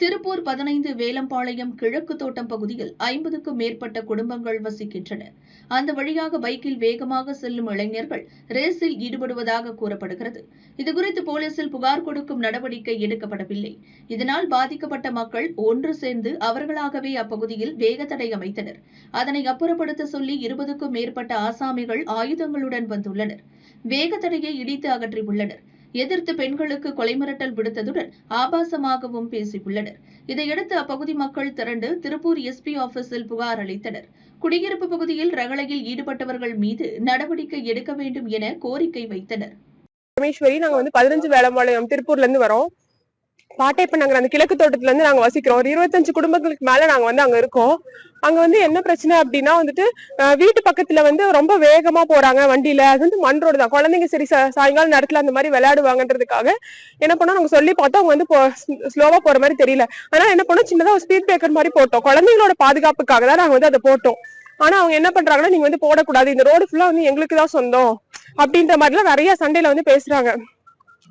திருப்பூர் பதினைந்து வேலம்பாளையம் கிழக்கு தோட்டம் பகுதியில் ஐம்பதுக்கும் மேற்பட்ட குடும்பங்கள் வசிக்கின்றன. அந்த வழியாக பைக்கில் வேகமாக செல்லும் இளைஞர்கள் ரேஸில் ஈடுபடுவதாக கூறப்படுகிறது. இதுகுறித்து போலீசில் புகார் கொடுக்கும் நடவடிக்கை எடுக்கப்படவில்லை. இதனால் பாதிக்கப்பட்ட மக்கள் ஒன்று சேர்ந்து அவர்களாகவே அப்பகுதியில் வேகத்தடை அமைத்தனர். அதனை அப்புறப்படுத்த சொல்லி இருபதுக்கும் மேற்பட்ட ஆசாமிகள் ஆயுதங்களுடன் வந்துள்ளனர். வேகத்தடையை இடித்து அகற்றியுள்ளனர். எதிர்த்து பெண்களுக்கு கொலை மிரட்டல் விடுத்ததுடன் ஆபாசமாகவும் பேசியுள்ளனர். இதையடுத்து அப்பகுதி மக்கள் திரண்டு திருப்பூர் எஸ்பி ஆபீஸில் புகார் அளித்தனர். குடியிருப்பு பகுதியில் ரகளையில் ஈடுபட்டவர்கள் மீது நடவடிக்கை எடுக்க வேண்டும் என கோரிக்கை வைத்தனர். பரமேஸ்வரி நாங்க வந்து பதினஞ்சு வேளம்பாளையம் திருப்பூர்ல இருந்து வரோம். பாட்டைப்ப நாங்க அந்த கிழக்கு தோட்டத்துல இருந்து நாங்க வசிக்கிறோம். ஒரு இருபத்தஞ்சு குடும்பங்களுக்கு மேல நாங்க வந்து அங்க இருக்கோம். அங்க வந்து என்ன பிரச்சனை அப்படின்னா வந்துட்டு அஹ், வீட்டு பக்கத்துல வந்து ரொம்ப வேகமா போறாங்க வண்டியில. அது வந்து மண் ரோடு தான். குழந்தைங்க சரி சா- சாயங்காலம் நேரத்துல அந்த மாதிரி விளையாடுவாங்கன்றதுக்காக என்ன பண்ணோம் நாங்க சொல்லி பார்த்தோம். அவங்க வந்து ஸ்லோவா போற மாதிரி தெரியல. அதனால என்ன பண்ணோம் சின்னதா ஒரு ஸ்பீட் பிரேக்கர் மாதிரி போட்டோம். குழந்தைங்களோட பாதுகாப்புக்காக தான் நாங்க வந்து அதை போட்டோம். ஆனா அவங்க என்ன பண்றாங்கன்னா நீங்க வந்து போடக்கூடாது. இந்த ரோடு ஃபுல்லா வந்து எங்களுக்கு தான் சொந்தம். அப்படின்ற மாதிரிலாம் நிறைய சண்டையில வந்து பேசுறாங்க.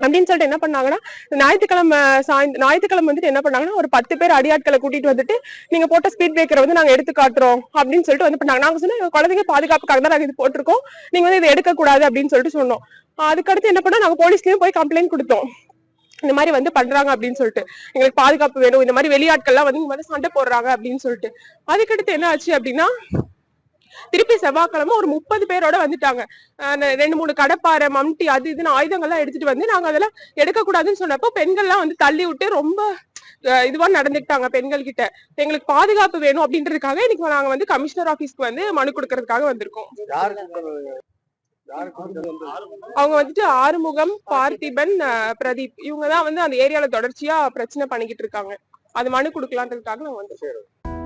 அப்படின்னு சொல்லிட்டு என்ன பண்ணாங்கன்னா ஞாயிற்றுக்கிழமை சாய்ந்த ஞாயிற்றுக்கிழமை வந்துட்டு என்ன பண்ணாங்கன்னா ஒரு பத்து பேர் அடியாட்களை கூட்டிட்டு வந்துட்டு நீங்க போட்ட ஸ்பீட் பிரேக்கரை வந்து நாங்க எடுத்து காட்டுறோம் அப்படின்னு சொல்லிட்டு வந்து பண்ணாங்க. நாங்க சொன்னோம் குழந்தைங்க பாதுகாப்புக்காக தான் நாங்க இது போட்டிருக்கோம். நீங்க வந்து இதை எடுக்கக்கூடாது அப்படின்னு சொல்லிட்டு சொன்னோம். அதுக்கடுத்து என்ன பண்ணா நாங்க போலீஸ்லயும் போய் கம்ப்ளைண்ட் கொடுத்தோம். இந்த மாதிரி வந்து பண்றாங்க அப்படின்னு சொல்லிட்டு. எங்களுக்கு பாதுகாப்பு வேணும். இந்த மாதிரி வெளியாட்கள்லாம் வந்து இந்த மாதிரி சண்டை போடுறாங்க அப்படின்னு சொல்லிட்டு. அதுக்கடுத்து என்ன ஆச்சு அப்படின்னா திருப்பி செவ்வாய்க்கிழமை ஒரு முப்பது பேரோட வந்துட்டாங்க. ரெண்டு மூணு கடப்பாரை மம்டி அது இதுன்னு ஆயுதங்கள்லாம் எடுத்துட்டு வந்து நாங்க அதெல்லாம் எடுக்கக்கூடாதுன்னு சொன்னப்போ பெண்கள்லாம் வந்து தள்ளி விட்டு ரொம்ப இதுவா நடந்துக்கிட்டாங்க பெண்கள் கிட்ட எங்களுக்கு பாதுகாப்பு வேணும் அப்படின்றதுக்காக இன்னைக்கு நாங்க வந்து கமிஷனர் ஆபீஸ்க்கு வந்து மனு கொடுக்கறதுக்காக வந்திருக்கோம். அவங்க வந்துட்டு ஆறுமுகம் பார்த்திபன் பிரதீப். இவங்க தான் வந்து அந்த ஏரியால தொடர்ச்சியா பிரச்சனை பண்ணிக்கிட்டு இருக்காங்க. அது மனு கொடுக்கலான்றதுக்காக நாங்க வந்திருக்கோம்.